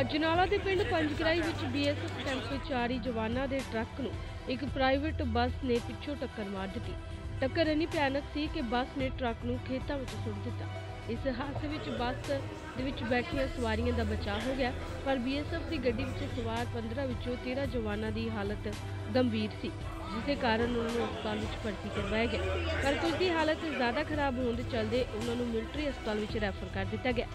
ਅਜਨਾਲਾ ਦੇ ਪਿੰਡ ਪੰਜਗਰਾਈ ਵਿੱਚ ਬੀਐਸਐਫ 304 ਜਵਾਨਾਂ ਦੇ ਟਰੱਕ ਨੂੰ ਇੱਕ ਪ੍ਰਾਈਵੇਟ ਬੱਸ ਨੇ ਪਿੱਛੋਂ ਟੱਕਰ ਮਾਰ ਦਿੱਤੀ। ਟੱਕਰ ਇੰਨੀ ਭਿਆਨਕ ਸੀ ਕਿ ਬੱਸ ਨੇ ਟਰੱਕ ਨੂੰ ਖੇਤਾਂ ਵਿੱਚ ਸੁੱਟ ਦਿੱਤਾ। ਇਸ ਹਾਦਸੇ ਵਿੱਚ ਬੱਸ ਦੇ ਵਿੱਚ ਬੈਠੀਆਂ ਸਵਾਰੀਆਂ ਦਾ ਬਚਾਅ ਹੋ ਗਿਆ, ਪਰ ਬੀਐਸਐਫ ਦੀ ਗੱਡੀ ਵਿੱਚ ਸਵਾਰ 15 ਵਿੱਚੋਂ 13 ਜਵਾਨਾਂ ਦੀ ਹਾਲਤ ਗੰਭੀਰ ਸੀ ਜਿਸ ਕਾਰਨ ਉਹਨਾਂ ਨੂੰ ਹਸਪਤਾਲ ਵਿੱਚ ਭਰਤੀ ਕਰਵਾਇਆ ਗਿਆ। ਪਰ ਕੁਝ ਦੀ ਹਾਲਤ ਜ਼ਿਆਦਾ ਖਰਾਬ ਹੋਣ ਦੇ ਚਲਦੇ ਉਹਨਾਂ ਨੂੰ ਮਿਲਟਰੀ ਹਸਪਤਾਲ ਵਿੱਚ ਰੈਫਰ ਕਰ ਦਿੱਤਾ ਗਿਆ।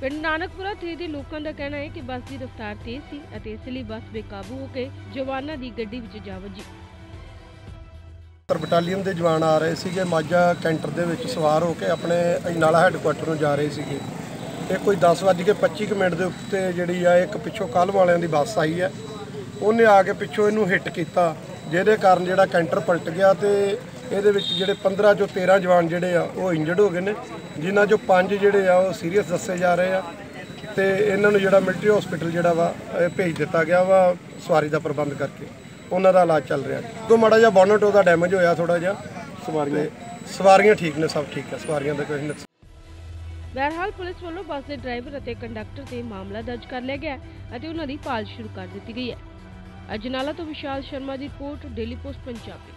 ਪਿੰਡ ਨਾਨਕਪੁਰਾ 3 ਦੇ ਲੋਕਾਂ ਦਾ ਕਹਿਣਾ ਹੈ ਕਿ ਬੱਸ ਦੀ ਰਫ਼ਤਾਰ ਤੇਜ਼ ਸੀ ਅਤੇ ਇਸ ਲਈ ਬੱਸ ਬੇਕਾਬੂ ਹੋ ਕੇ ਜਵਾਨਾਂ ਦੀ ਗੱਡੀ ਵਿੱਚ ਜਾ ਵੱਜੀ। ਪਰ ਬਟਾਲੀਅਨ ਦੇ ਜਵਾਨ ਆ ਰਹੇ ਸੀਗੇ। ਮਾਝਾ ਕੈਂਟਰ ਦੇ ਵਿੱਚ ਸਵਾਰ ਹੋ ਕੇ ਆਪਣੇ ਅਜਨਾਲਾ ਹੈੱਡਕੁਆਟਰ ਨੂੰ ਜਾ ਰਹੇ ਸੀਗੇ। ਇਹ ਕੋਈ 10:25 ਕੁ ਮਿੰਟ ਦੇ ਉੱਤੇ ਜਿਹੜੀ ਆ ਇੱਕ ਪਿੱਛੋਂ ਕੱਲ੍ਹ ਵਾਲਿਆਂ ਦੀ ਬੱਸ ਆਈ ਹੈ। ਉਹਨੇ ਆ ਕੇ ਪਿੱਛੋਂ ਇਹਨੂੰ ਹਿੱਟ ਕੀਤਾ ਜਿਹਦੇ ਕਾਰਨ ਜਿਹੜਾ ਕੈਂਟਰ ਪਲਟ ਗਿਆ ਤੇ ਇਹਦੇ ਵਿੱਚ ਜਿਹੜੇ 15 ਚੋਂ 13 ਜਵਾਨ ਜਿਹੜੇ ਆ ਉਹ ਇੰਜਰਡ ਹੋ ਗਏ ਨੇ ਜਿਨ੍ਹਾਂ ਚੋਂ 5 ਜਿਹੜੇ ਆ ਉਹ ਸੀਰੀਅਸ ਦੱਸੇ ਜਾ ਰਹੇ ਆ। ਤੇ ਇਹਨਾਂ ਨੂੰ ਜਿਹੜਾ ਮਿਲਟਰੀ ਹਸਪੀਟਲ ਜਿਹੜਾ ਵਾ ਭੇਜ ਦਿੱਤਾ ਗਿਆ ਵਾ ਸਵਾਰੀ ਦਾ ਪ੍ਰਬੰਧ ਕਰਕੇ। ਉਹਨਾਂ ਦਾ ਇਲਾਜ ਚੱਲ ਰਿਹਾ। ਕੋ ਮਾੜਾ ਜਿਹਾ ਬੋਨਟ ਉਹਦਾ ਡੈਮੇਜ ਹੋਇਆ ਥੋੜਾ ਜਿਹਾ। ਸਵਾਰੀਆਂ? ਸਵਾਰੀਆਂ ਠੀਕ ਨੇ ਸਭ ਠੀਕ ਹੈ। ਸਵਾਰੀਆਂ ਦਾ ਕੋਈ ਨੁਕਸਾਨ ਬਹਰਹਾਲ ਪੁਲਿਸ ਵੱਲੋਂ ਬੱਸ ਦੇ ਡਰਾਈਵਰ ਅਤੇ ਕੰਡਕਟਰ ਤੇ ਮਾਮਲਾ ਦਰਜ ਕਰ ਲਿਆ ਗਿਆ ਅਤੇ ਉਹਨਾਂ ਦੀ ਭਾਲ ਸ਼ੁਰੂ ਕਰ ਦਿੱਤੀ ਗਈ ਹੈ। ਅਜਨਾਲਾ ਤੋਂ ਵਿਸ਼ਾਲ ਸ਼ਰਮਾ ਦੀ ਰਿਪੋਰਟ, ਡੇਲੀ ਪੋਸਟ, ਪੰਜਾਬੀ।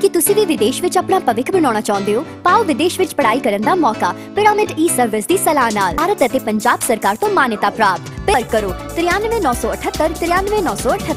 ਕੀ ਤੁਸੀਂ ਵੀ ਵਿਦੇਸ਼ ਵਿੱਚ ਆਪਣਾ ਭਵਿੱਖ ਬਣਾਉਣਾ ਚਾਹੁੰਦੇ ਹੋ? ਪਾਓ ਵਿਦੇਸ਼ ਵਿੱਚ ਪੜ੍ਹਾਈ ਕਰਨ ਦਾ ਮੌਕਾ, ਪਿਰਾਮਿਡ ਈ ਸਰਵਿਸ ਦੀ ਸਲਾਹ ਨਾਲ। ਭਾਰਤ ਅਤੇ ਪੰਜਾਬ ਸਰਕਾਰ ਤੋਂ ਮਾਨਤਾ ਪ੍ਰਾਪਤ। ਪਰ ਕਰੋ 93978 93978